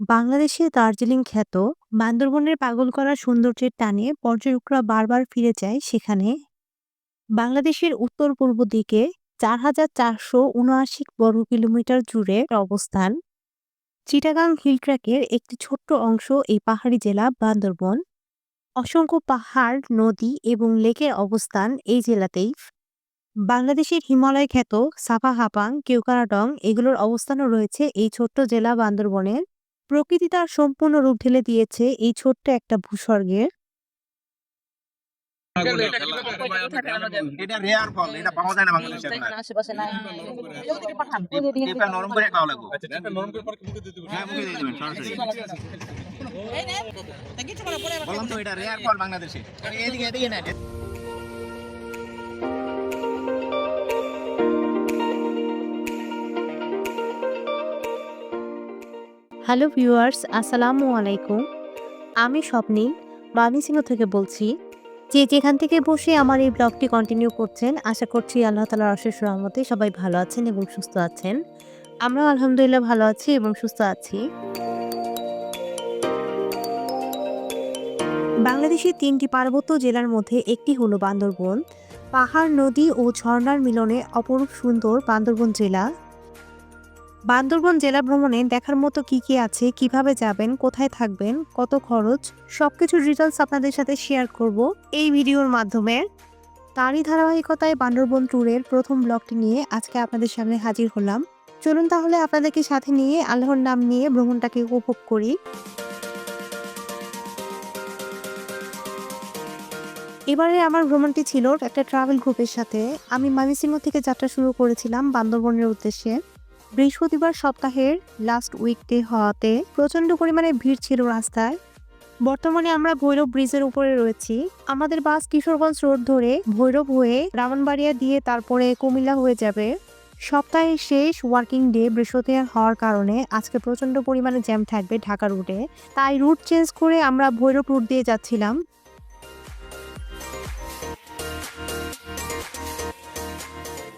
বাংলাদেশের দার্জিলিং খ্যাত বান্দরবনের পাগল করা সৌন্দর্যের টানে পর্যটকরা বারবার ফিরে যায় সেখানে। বাংলাদেশের উত্তর পূর্ব দিকে চার হাজার চারশো উনআশি বর্গ কিলোমিটার জুড়ে অবস্থান। চিটাগাং হিল ট্র্যাকের একটি ছোট্ট অংশ এই পাহাড়ি জেলা বান্দরবন। অসংখ্য পাহাড়, নদী এবং লেকের অবস্থান এই জেলাতেই। বাংলাদেশের হিমালয় খ্যাত সাফা হাপাং কেউকারাডং এগুলোর অবস্থানও রয়েছে এই ছোট্ট জেলা বান্দরবনের প্রকৃতি তার সম্পূর্ণ রূপ ঢেলে দিয়েছে এই ছোট্ট একটা ভূস্বর্গের। এটা রেয়ার ফল। এটা পাওয়া যায় না বাংলাদেশে আশেপাশে নাই। টিপটা নরম করে খাওয়া লাগবে। আচ্ছা টিপটা নরম করে পরে মুখে দিয়ে হ্যাঁ মুখে দিয়ে দেবেন সরাসরি। বললাম তো এটা রেয়ার ফল বাংলাদেশে। এদিকে এদিকে না। হ্যালো ভিউয়ার্স, আসসালামু আলাইকুম। আমি স্বপ্নিল বামিসিংহ থেকে বলছি যে যেখান থেকে বসে আমার এই ব্লগটি কন্টিনিউ করছেন, আশা করছি আল্লাহ তালার অশেষ রহমতে সবাই ভালো আছেন এবং সুস্থ আছেন। আমরাও আলহামদুলিল্লাহ ভালো আছি এবং সুস্থ আছি। বাংলাদেশের তিনটি পার্বত্য জেলার মধ্যে একটি হলো বান্দরবন। পাহাড়, নদী ও ঝর্ণার মিলনে অপরূপ সুন্দর বান্দরবন জেলা। বান্দরবন জেলা ভ্রমণে দেখার মতো কি কি আছে, কীভাবে যাবেন, কোথায় থাকবেন, কত খরচ, সবকিছুর ডিটেলস আপনাদের সাথে শেয়ার করব এই ভিডিওর মাধ্যমে। তারই ধারাবাহিকতায় বান্দরবন ট্যুরের প্রথম ব্লগটি নিয়ে আজকে আপনাদের সামনে হাজির হলাম। চলুন তাহলে আপনাদেরকে সাথে নিয়ে আল্লাহর নাম নিয়ে ভ্রমণটাকে উপভোগ করি। এবারে আমার ভ্রমণটি ছিল একটা ট্রাভেল গ্রুপের সাথে। আমি মামিসিংহ থেকে যাত্রা শুরু করেছিলাম বান্দরবনের উদ্দেশ্যে। বৃহস্পতিবার সপ্তাহের লাস্ট উইকডে হওয়াতে প্রচণ্ড পরিমাণে ভিড় ছিল রাস্তায়। বর্তমানে আমরা ভৈরব ব্রিজের উপরে রয়েছি। আমাদের বাস কিশোরগঞ্জ রোড ধরে ভৈরব হয়ে রামনবাড়িয়া দিয়ে তারপরে কুমিল্লা হয়ে যাবে। সপ্তাহের শেষ ওয়ার্কিং ডে বৃহস্পতিবার হওয়ার কারণে আজকে প্রচণ্ড পরিমাণে জ্যাম থাকবে ঢাকা রুটে তাই রুট চেঞ্জ করে আমরা ভৈরব রুট দিয়ে যাচ্ছিলাম।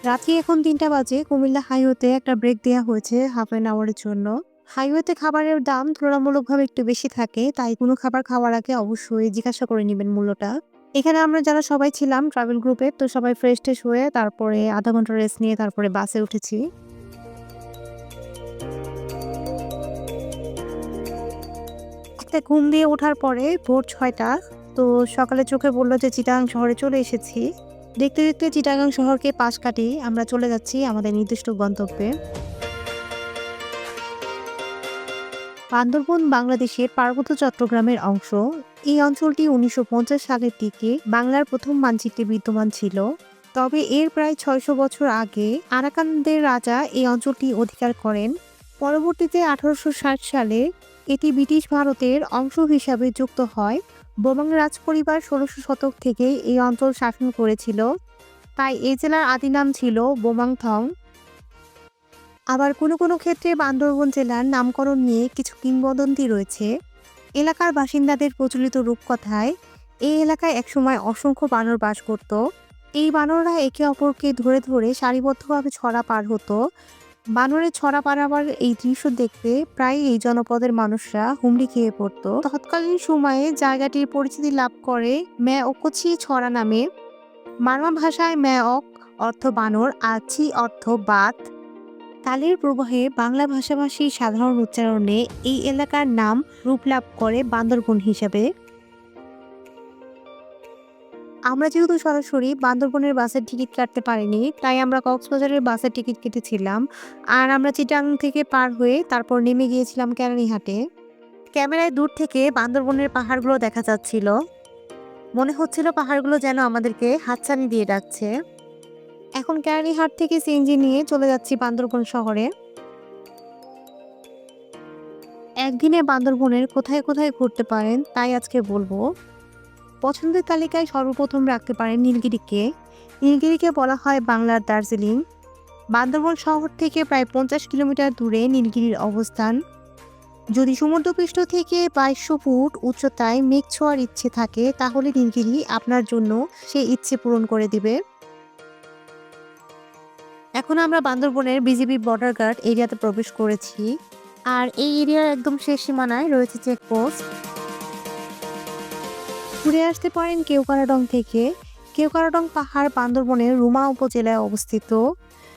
রাত্রি এখন তিনটা বাজে। কুমিল্লা হাইওয়েতে একটা ব্রেক দেওয়া হয়েছে হাফ অ্যান আওয়ারের জন্য। হাইওয়েতে খাবারের দাম তুলনামূলকভাবে একটু বেশি থাকে, তাই কোনো খাবার খাওয়ার আগে অবশ্যই জিজ্ঞাসা করে নেবেন মূল্যটা। এখানে আমরা যারা সবাই ছিলাম ট্রাভেল গ্রুপে তো সবাই ফ্রেশ ট্রেশ হয়ে তারপরে আধা ঘণ্টা রেস্ট নিয়ে তারপরে বাসে উঠেছি। একটা ঘুম দিয়ে ওঠার পরে ভোর ছয়টা, তো সকালে চোখে বলল যে চিটাং শহরে চলে এসেছি। দেখতে দেখতে চিটাগাং শহরকে পাশ কাটিয়ে আমরা চলে যাচ্ছি আমাদের নির্দিষ্ট গন্তব্যে। বান্দরবন, বাংলাদেশের পার্বত্য চট্টগ্রামের অংশ। এই অঞ্চলটি উনিশশো পঞ্চাশ সালের দিকে বাংলার প্রথম মানচিত্রে বিদ্যমান ছিল। তবে এর প্রায় ছয়শো বছর আগে আরাকানদের রাজা এই অঞ্চলটি অধিকার করেন। পরবর্তীতে আঠারোশো ষাট সালে এটি ব্রিটিশ ভারতের অংশ হিসাবে যুক্ত হয়। বোমাং রাজ পরিবার ষোলোশো শতক থেকে এই অঞ্চল শাসন করেছিল। তাই এই জেলার আদি নাম ছিল বোমাংথং আবার কোনো কোনো ক্ষেত্রে বান্দরবন জেলার নামকরণ নিয়ে কিছু কিংবদন্তি রয়েছে। এলাকার বাসিন্দাদের প্রচলিত রূপকথায় এই এলাকায় একসময় অসংখ্য বানর বাস করত। এই বানররা একে অপরকে ধরে ধরে সারিবদ্ধভাবে ছড়া পার হতো। বানরের ছড়া পারাবার এই দৃশ্য দেখতে প্রায় এই জনপদের মানুষরা হুমড়ি খেয়ে পড়তো। তৎকালীন সময়ে জায়গাটির পরিচিতি লাভ করে ম্যা ওকছি ছড়া নামে। মারমা ভাষায় ম্যা অক অর্থ বানর আছি অর্থ বাত। কালের প্রবাহে বাংলা ভাষাভাষীর সাধারণ উচ্চারণে এই এলাকার নাম রূপ লাভ করে বান্দরবন হিসাবে। আমরা যেহেতু সরাসরি বান্দরবনের বাসের টিকিট কাটতে পারিনি, তাই আমরা কক্সবাজারের বাসের টিকিট কেটেছিলাম। আর আমরা চিটাং থেকে পার হয়ে তারপর নেমে গিয়েছিলাম ক্যারানিহাটে। ক্যামেরায় দূর থেকে বান্দরবনের পাহাড়গুলো দেখা যাচ্ছিল। মনে হচ্ছিল পাহাড়গুলো যেন আমাদেরকে হাতছানি দিয়ে ডাকছে। এখন ক্যারানিহাট থেকে সিএনজি নিয়ে চলে যাচ্ছি বান্দরবন শহরে। একদিনে বান্দরবনের কোথায় কোথায় ঘুরতে পারেন, তাই আজকে বলব। পছন্দের তালিকায় সর্বপ্রথম রাখতে পারেন নীলগিরিকে। নীলগিরিকে বলা হয় বাংলার দার্জিলিং। বান্দরবন শহর থেকে প্রায় পঞ্চাশ কিলোমিটার দূরে নীলগিরির অবস্থান। যদি সমুদ্রপৃষ্ঠ থেকে বাইশশো ফুট উচ্চতায় মেঘ ছোঁয়ার ইচ্ছে থাকে, তাহলে নীলগিরি আপনার জন্য সে ইচ্ছে পূরণ করে দিবে। এখন আমরা বান্দরবনের বিজিবি বর্ডার গার্ড এরিয়াতে প্রবেশ করেছি। আর এই এরিয়ার একদম শেষ সীমানায় রয়েছে চেকপোস্ট ঘুরে আসতে পারেন কেওকারাডং থেকে। কেওকারাডং পাহাড় বান্দরবনের রুমা উপজেলায় অবস্থিত।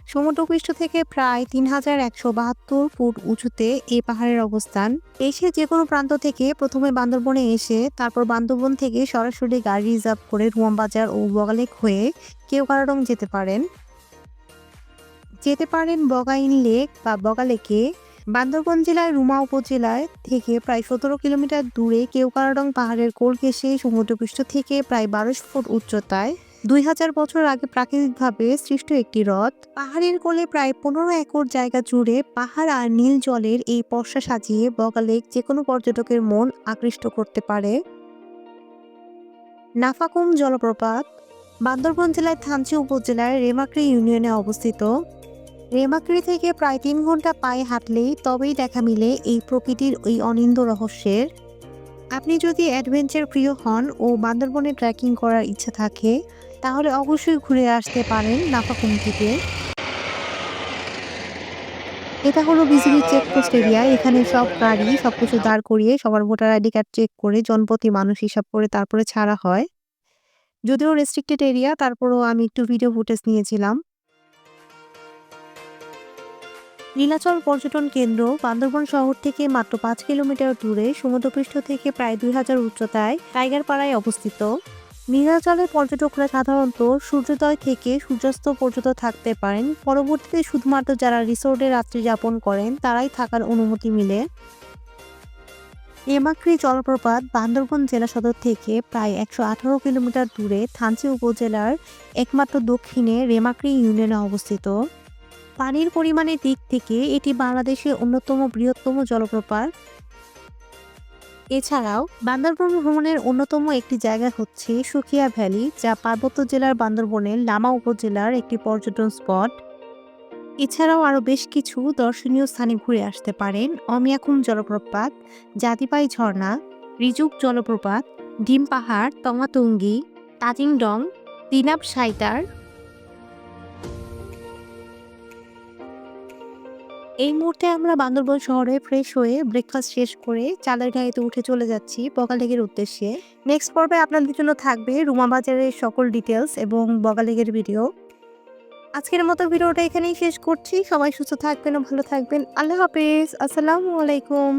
সমুদ্রপৃষ্ঠ থেকে প্রায় তিন হাজার একশো বাহাত্তর ফুট উঁচুতে এই পাহাড়ের অবস্থান। এসে যে কোনো প্রান্ত থেকে প্রথমে বান্দরবনে এসে তারপর বান্দরবন থেকে সরাসরি গাড়ি রিজার্ভ করে রুয়ামবাজার ও বগালেক হয়ে কেওকারাডং যেতে পারেন। যেতে পারেন বগাইন লেক বা বগালেকে বান্দরবন জেলার রুমা উপজেলায় থেকে প্রায় সতেরো কিলোমিটার দূরে কেওকারাডং পাহাড়ের কোল ঘেঁষে সমুদ্রপৃষ্ঠ থেকে প্রায় বারোশো ফুট উচ্চতায় দুই হাজার বছর আগে প্রাকৃতিকভাবে সৃষ্ট একটি হ্রদ। পাহাড়ের কোলে প্রায় পনেরো একর জায়গা জুড়ে পাহাড় আর নীল জলের এই পর্ষা সাজিয়ে বগালেক যে কোনো পর্যটকের মন আকৃষ্ট করতে পারে। নাফাকুম জলপ্রপাত, বান্দরবন জেলার থানচি উপজেলার রেমাক্রি ইউনিয়নে অবস্থিত। রেমাক্রি থেকে প্রায় তিন ঘণ্টা পায়ে হাঁটলেই তবেই দেখা মিলে এই প্রকৃতির ওই অনিন্দ রহস্যের। আপনি যদি অ্যাডভেঞ্চার প্রিয় হন ও বান্দরবনে ট্রেকিং করার ইচ্ছা থাকে, তাহলে অবশ্যই ঘুরে আসতে পারেন নাফাকুম থেকে এটা হলো বিজিবি চেকপোস্ট এরিয়া। এখানে সব গাড়ি সবকিছু দাঁড় করিয়ে সবার ভোটার আইডি কার্ড চেক করে জনপ্রতি মানুষ হিসাব করে তারপরে ছাড়া হয়। যদিও রেস্ট্রিক্টেড এরিয়া তারপরেও আমি একটু ভিডিও ফুটেজ নিয়েছিলাম। নীলাচল পর্যটন কেন্দ্র বান্দরবন শহর থেকে মাত্র পাঁচ কিলোমিটার দূরে সমুদ্রপৃষ্ঠ থেকে প্রায় দুই হাজার উচ্চতায় টাইগার পাড়ায় অবস্থিত। নীলাচলের পর্যটকরা সাধারণত সূর্যোদয় থেকে সূর্যাস্ত পর্যন্ত থাকতে পারেন। পরবর্তীতে শুধুমাত্র যারা রিসোর্টে রাত্রি যাপন করেন, তারাই থাকার অনুমতি মিলে। এমাক্রি জলপ্রপাত বান্দরবন জেলা সদর থেকে প্রায় একশো আঠারো কিলোমিটার দূরে থানচি উপজেলার একমাত্র দক্ষিণে রেমাক্রি ইউনিয়নে অবস্থিত। পানির পরিমাণের দিক থেকে এটি বাংলাদেশের অন্যতম বৃহত্তম জলপ্রপাত। এছাড়াও, বান্দরবন ভ্রমণের অন্যতম একটি জায়গা হচ্ছে সুখিয়া ভ্যালি, যা পার্বত্য জেলার বান্দরবনের লামা উপজেলার একটি পর্যটন স্পট। এছাড়াও আরও বেশ কিছু দর্শনীয় স্থানে ঘুরে আসতে পারেন অমিয়াকুম জলপ্রপাত, জাতিপাই ঝর্ণা, রিজুক জলপ্রপাত, ডিম পাহাড়, তমাতুঙ্গি, তাজিংডং, তিনাব সাইতার এই মুহূর্তে আমরা বান্দরবন শহরে ফ্রেশ হয়ে ব্রেকফাস্ট শেষ করে চালের গাড়িতে উঠে চলে যাচ্ছি বগালেগের উদ্দেশ্যে। নেক্সট পর্বে আপনাদের জন্য থাকবে রুমা বাজারের সকল ডিটেলস এবং বগালেগের ভিডিও আজকের মতো ভিডিওটা এখানেই শেষ করছি। সবাই সুস্থ থাকবেন ও ভালো থাকবেন। আল্লাহ হাফিজ। আসসালামু আলাইকুম।